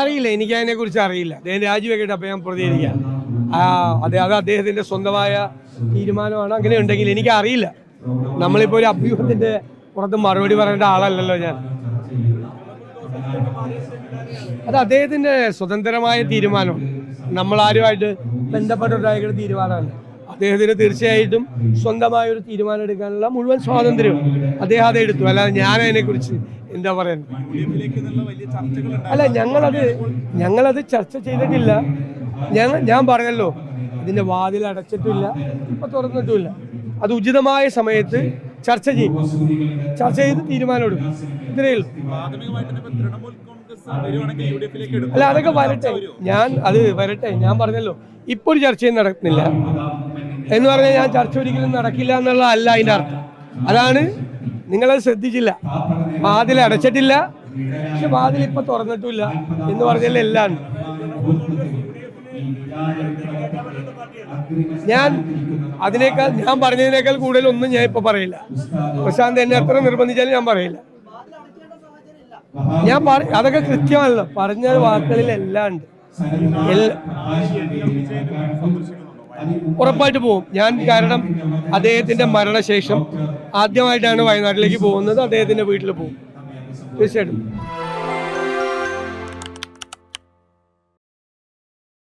അറിയില്ല എനിക്ക് അതിനെ കുറിച്ച് അറിയില്ല. അദ്ദേഹം രാജിവെക്കട്ടെ അപ്പം ഞാൻ പ്രതികരിക്കാം. അതെ അത് അദ്ദേഹത്തിന്റെ സ്വന്തമായ തീരുമാനമാണ്. അങ്ങനെ ഉണ്ടെങ്കിൽ എനിക്ക് അറിയില്ല. നമ്മളിപ്പോൾ ഒരു അഭ്യൂഹത്തിന്റെ പുറത്ത് മറുപടി പറയേണ്ട ആളല്ലല്ലോ ഞാൻ. അത് അദ്ദേഹത്തിന്റെ സ്വതന്ത്രമായ തീരുമാനമാണ്. നമ്മൾ ആരുമായിട്ട് ബന്ധപ്പെട്ടുണ്ടായിരിക്കുന്ന തീരുമാനമല്ല അദ്ദേഹത്തിന് തീർച്ചയായിട്ടും സ്വന്തമായ ഒരു തീരുമാനം എടുക്കാനുള്ള മുഴുവൻ സ്വാതന്ത്ര്യവും അദ്ദേഹം അത് എടുത്തു. അല്ലാതെ ഞാൻ അതിനെക്കുറിച്ച് എന്താ പറയുന്നത് അല്ല ഞങ്ങളത് ഞങ്ങളത് ചർച്ച ചെയ്തിട്ടില്ല. ഞങ്ങൾ ഞാൻ പറഞ്ഞല്ലോ ഇതിന്റെ വാതിൽ അടച്ചിട്ടില്ല ഇപ്പൊ തുറന്നിട്ടുമില്ല അത് ഉചിതമായ സമയത്ത് ചർച്ച ചെയ്യും. ചർച്ച ചെയ്ത് തീരുമാനമെടുക്കും ഇത്രയേ അല്ല അതൊക്കെ വരട്ടെ. ഞാൻ അത് വരട്ടെ. ഞാൻ പറഞ്ഞല്ലോ ഇപ്പൊ ഒരു ചർച്ചയും നടക്കുന്നില്ല. എന്ന് പറഞ്ഞാൽ ഞാൻ ചർച്ച ഒരിക്കലും നടക്കില്ല എന്നുള്ളതല്ല അതിന്റെ അർത്ഥം. അതാണ് നിങ്ങളത് ശ്രദ്ധിച്ചില്ല. വാതിൽ അടച്ചിട്ടില്ല. പക്ഷെ വാതിൽ ഇപ്പൊ തുറന്നിട്ടില്ല എന്ന് പറഞ്ഞാൽ എല്ലാം ഞാൻ അതിനേക്കാൾ ഞാൻ പറഞ്ഞതിനേക്കാൾ കൂടുതൽ ഒന്നും ഞാൻ ഇപ്പൊ പറയില്ല. പ്രശാന്ത് എന്നെ എത്ര നിർബന്ധിച്ചാലും ഞാൻ പറയില്ല. ഞാൻ അതൊക്കെ കൃത്യമല്ല പറഞ്ഞ വാക്കുകളിൽ എല്ലാം ഉണ്ട് ഉറപ്പായിട്ട് പോകും. ഞാൻ കാരണം അദ്ദേഹത്തിന്റെ മരണശേഷം ആദ്യമായിട്ടാണ് വയനാട്ടിലേക്ക് പോകുന്നത്. അദ്ദേഹത്തിന്റെ വീട്ടിൽ പോകും. തീർച്ചയായിട്ടും.